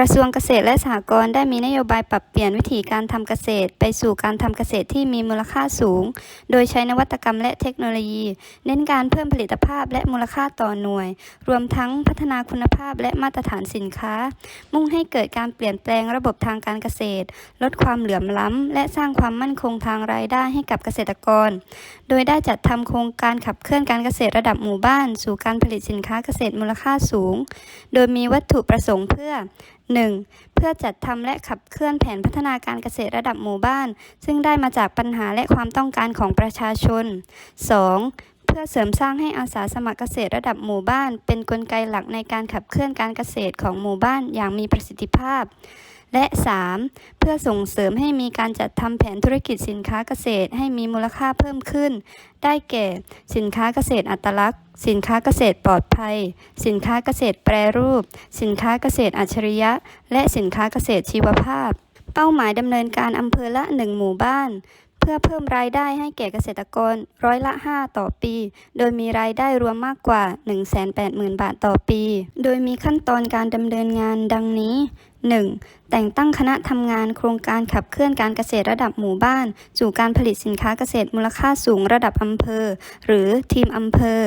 ระทรวงเกษตรและสหกรณ์ได้มีนโยบายปรับเปลี่ยนวิธีการทำเกษตร ไปสู่การทำเกษตรที่มีมูลค่าสูง โดยใช้นวัตกรรมและเทคโนโลยี เน้นการเพิ่มผลิตภาพและมูลค่าต่อหน่วย รวมทั้งพัฒนาคุณภาพและมาตรฐานสินค้า มุ่งให้เกิดการเปลี่ยนแปลงระบบทางการเกษตร ลดความเหลื่อมล้ำ และสร้างความมั่นคงทางรายได้ให้กับเกษตรกร โดยได้จัดทำโครงการขับเคลื่อนการเกษตรระดับหมู่บ้าน สู่การผลิตสินค้าเกษตรมูลค่าสูง โดยมีวัตถุประสงค์เพื่อ 1. เพื่อจัดทำและขับเคลื่อนแผนพัฒนาการเกษตรระดับหมู่บ้าน ซึ่งได้มาจากปัญหาและความต้องการของประชาชน 2. เพื่อเสริมสร้างให้อาสาสมัครเกษตรระดับหมู่บ้าน เป็นนกลไกหลักในการขับเคลื่อนการเกษตรของหมู่บ้านอย่างมีประสิทธิภาพ และ 3. เพื่อส่งเสริมให้มีการจัดทำแผนธุรกิจสินค้าเกษตรให้มีมูลค่าเพิ่มขึ้น ได้แก่ สินค้าเกษตรอัตลักษณ์ สินค้าเกษตรปลอดภัย สินค้าเกษตรแปรรูป สินค้าเกษตรอัจฉริยะ และสินค้าเกษตรชีวภาพ เป้าหมายดำเนินการอำเภอละ1หมู่บ้าน พื่อเพิ่มรายได้ให้แก่เกษตรกรร้อยละ 5 ต่อปี โดยมีรายได้รวมมากกว่า 180,000 บาทต่อปี โดยมีขั้นตอนการดำเนินงานดังนี้ 1. แต่งตั้งคณะทำงานโครงการขับเคลื่อนการเกษตรระดับหมู่บ้าน สู่การผลิตสินค้าเกษตรมูลค่าสูงระดับอำเภอ หรือทีมอำเภอ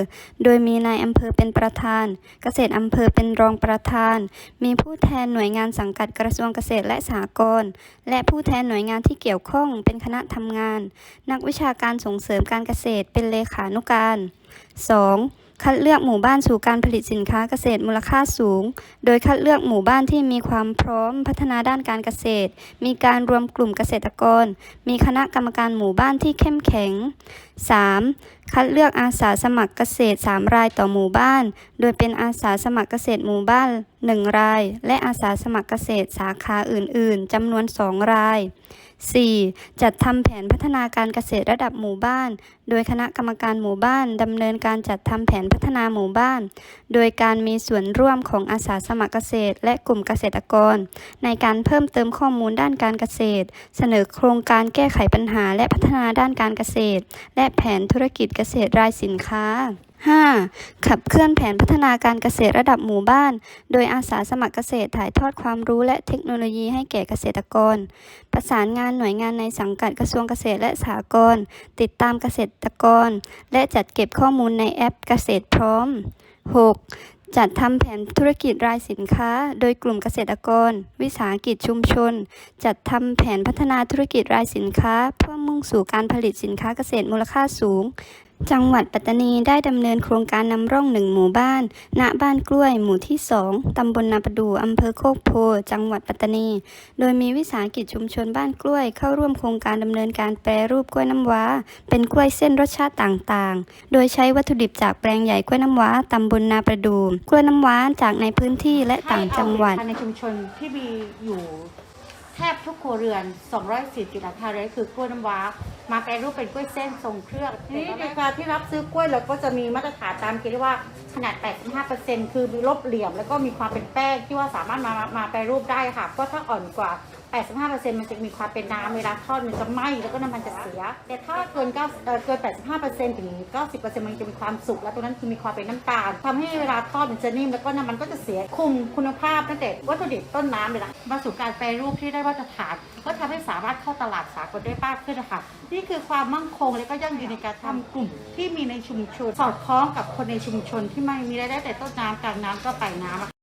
โดยมีนายอำเภอเป็นประธาน เกษตรอำเภอเป็นรองประธาน มีผู้แทนหน่วยงานสังกัดกระทรวงเกษตรและสหกรณ์และผู้แทนหน่วยงานที่เกี่ยวข้องเป็นคณะทำงาน นักวิชาการส่งเสริมการเกษตรเป็นเลขานุการ 2. คัดเลือกหมู่บ้านสู่การผลิตสินค้าเกษตรมูลค่าสูง โดยคัดเลือกหมู่บ้านที่มีความพร้อมพัฒนาด้านการเกษตร มีการรวมกลุ่มเกษตรกร มีคณะกรรมการหมู่บ้านที่เข้มแข็ง 3. คัดเลือกอาสาสมัครเกษตร 3 รายต่อหมู่บ้าน โดยเป็นอาสาสมัครเกษตรหมู่บ้าน1 ราย และอาสาสมัครเกษตรสาขาอื่น ๆจำนวน 2 ราย 4. จัดทำแผนพัฒนาการเกษตรระดับหมู่บ้าน โดยคณะกรรมการหมู่บ้านดำเนินการจัดทำแผนพัฒนาหมู่บ้าน โดยการมีส่วนร่วมของอาสาสมัครเกษตร และกลุ่มเกษตรกร ในการเพิ่มเติมข้อมูลด้านการเกษตร เสนอโครงการแก้ไขปัญหาและพัฒนาด้านการเกษตร และแผนธุรกิจเกษตรรายสินค้า 5. ขับเคลื่อนแผนพัฒนาการเกษตรระดับหมู่บ้าน โดยอาสาสมัครเกษตรถ่ายทอดความรู้และเทคโนโลยีให้แก่เกษตรกร ประสานงานหน่วยงานในสังกัดกระทรวงเกษตรและสหกรณ์ติดตามเกษตรกร และจัดเก็บข้อมูลในแอปเกษตรพร้อม 6. จัดทำแผนธุรกิจรายสินค้า โดยกลุ่มเกษตรกร วิสาหกิจชุมชน จัดทำแผนพัฒนาธุรกิจรายสินค้า เพื่อมุ่งสู่การผลิตสินค้าเกษตรมูลค่าสูง จังหวัดปัตตานีได้ดำเนินโครงการนำร่องหนึ่งหมู่บ้าน ณ บ้านกล้วย หมู่ที่2ตำบลนาประดูอำเภอโคกโพ จังหวัดปัตตานี โดยมีวิสาหกิจชุมชนบ้านกล้วย เข้าร่วมโครงการดำเนินการแปรรูปกล้วยน้ำว้า เป็นกล้วยเส้นรสชาติต่างๆ โดยใช้วัตถุดิบจากแปลงใหญ่กล้วยน้ำว้าตำบลนาประดูกล้วยน้ำว้าจากในพื้นที่และต่างจังหวัดในชุมชนที่มีอยู่แทบทุกครัวเรือน 240หลังคาเรือนคือกล้วยน้ำว้า มาแปรรูปเป็นกล้วยเส้นทรงเครื่องทีนี้ในการที่รับซื้อกล้วยเราก็จะมีมาตรฐานตามเกณฑ์ที่ว่าขนาด 85%คือมีลบเหลี่ยม แล้วก็มีความเป็นแป้งที่ว่าสามารถมามามาแปรรูปได้ค่ะ ก็ถ้าอ่อนกว่า 85%มันจะมีความเป็นน้ำเวลาทอดมันจะไหม้แล้วก็น้ำมันจะเสีย แต่ถ้าเกิน9เอ่อเกิน 85%ถึง 90%มันจะมีความสุกแล้วตรงนั้นคือมีความเป็นน้ำตาลทำให้เวลาทอดมันจะนิ่มแล้วก็น้ำมันก็จะเสียคุมคุณภาพตั้งแต่วัตถุดิบต้นน้ำเลยนะมาสู่การแปรรูปที่ได้มาตรฐาน ก็ทำให้สามารถเข้าตลาดสากลได้มากขึ้นนะคะนี่คือความมั่งคงและก็ยั่งยืนในการทำกลุ่มที่มีในชุมชน สอดคล้องกับคนในชุมชนที่ไม่มีรายได้แต่ต้นน้ำกลางน้ำก็ปลายน้ำอะ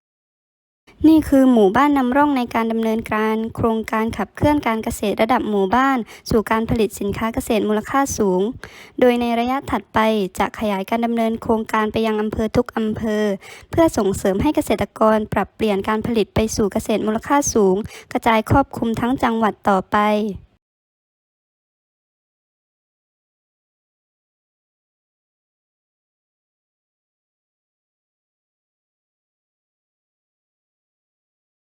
นี่คือหมู่บ้านนำร่องในการดำเนินการ โครงการขับเคลื่อนการเกษตรระดับหมู่บ้าน สู่การผลิตสินค้าเกษตรมูลค่าสูง โดยในระยะถัดไปจะขยายการดำเนินโครงการไปยังอำเภอทุกอำเภอ เพื่อส่งเสริมให้เกษตรกรปรับเปลี่ยนการผลิตไปสู่เกษตรมูลค่าสูง กระจายครอบคลุมทั้งจังหวัดต่อไป